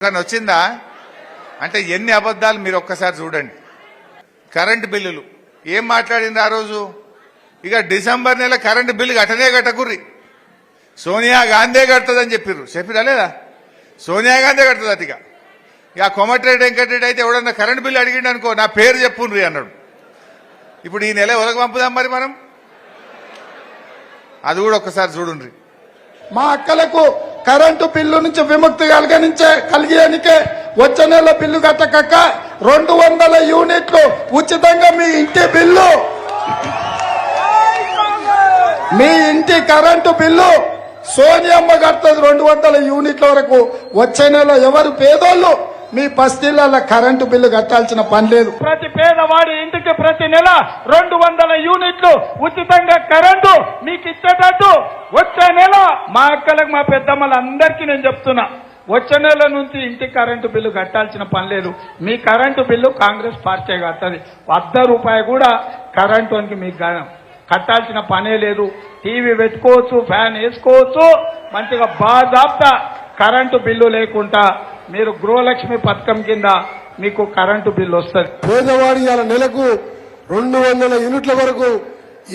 కానీ వచ్చిందా? అంటే ఎన్ని అబద్ధాలు మీరు ఒక్కసారి చూడండి. కరెంటు బిల్లులు. ఏం మాట్లాడింది ఆ రోజు? ఇక డిసెంబర్ నెల కరెంటు బిల్లు కట్టనే కట్టకుర్రి సోనియా గాంధీ కడుతుందని చెప్పిర్రు. చెప్పిరా లేదా? సోనియా గాంధీ కడుతుంది అతిగా ఇక కొమటిరెడ్డి వెంకటరెడ్డి అయితే ఎవడన్నా కరెంటు బిల్లు అడిగిండు అనుకో నా పేరు చెప్పుండ్రి అన్నాడు. ఇప్పుడు ఈ నెల ఎవరికి పంపుదాం మరి మనం? అది కూడా ఒక్కసారి చూడుండ్రి. మా అక్కలకు కరెంటు బిల్లు నుంచి విముక్తి కలిగించే కలిగేనికే వచ్చే నెల బిల్లు కట్టకక్క. రెండు వందల యూనిట్లు ఉచితంగా మీ ఇంటి బిల్లు. మీ ఇంటి కరెంటు బిల్లు. సోనియమ్మ కడుతుంది రెండు వందల యూనిట్ల వరకు వచ్చే నెల ఎవరు పేదోళ్ళు? మీ బస్తీల కరెంటు బిల్లు కట్టాల్సిన పని లేదు. ప్రతి పేదవాడి ఇంటికి ప్రతి నెల రెండు వందల యూనిట్లు ఉచితంగా కరెంటు మీకు ఇచ్చేటట్టు వచ్చే నెల మా అక్కలకు మా పెద్దమ్మలందరికీ నేను చెప్తున్నా వచ్చే నెల నుంచి ఇంటి కరెంటు బిల్లు కట్టాల్సిన పని లేదు. మీ కరెంటు బిల్లు కాంగ్రెస్ పార్టీ కట్టది వద్ద రూపాయి కూడా కరెంటు అని మీకు కట్టాల్సిన పనే లేదు. టీవీ పెట్టుకోవచ్చు ఫ్యాన్ వేసుకోవచ్చు మంచిగా బాధాప్త కరెంటు బిల్లు లేకుండా మీరు గృహలక్ష్మి పథకం కింద మీకు కరెంటు బిల్లు వస్తుంది. పేదవాడి ఇవాళ నెలకు రెండు వందల యూనిట్ల వరకు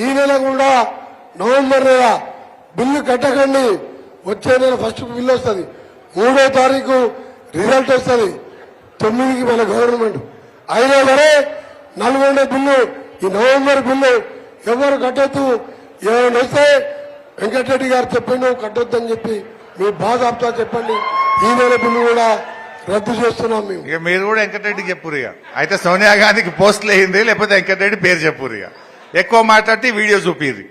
ఈ నెల కూడా నవంబర్ నెల బిల్లు కట్టకండి. వచ్చే నెల ఫస్ట్ బిల్లు వస్తుంది. మూడో తారీఖు రిజల్ట్ వస్తుంది. తొమ్మిదికి మన గవర్నమెంట్. అయినా సరే నల్గొండ బిల్లు ఈ నవంబర్ బిల్లు ఎవరు కట్టొద్దు? ఏమైనా వస్తే వెంకటరెడ్డి గారు చెప్పిండు కట్టొద్దని చెప్పి మీ బాధ ఆప్తా చెప్పండి. ఈ నెల బిల్లు కూడా రద్దు చేస్తున్నాం మేము. ఇక మీరు కూడా వెంకటరెడ్డికి చెప్పురు ఇక. అయితే సోనియా గాంధీకి పోస్టులు అయింది లేకపోతే వెంకటరెడ్డి పేరు చెప్పురు ఇక. ఎక్కువ మాట్లాడితే వీడియో చూపిర్రి.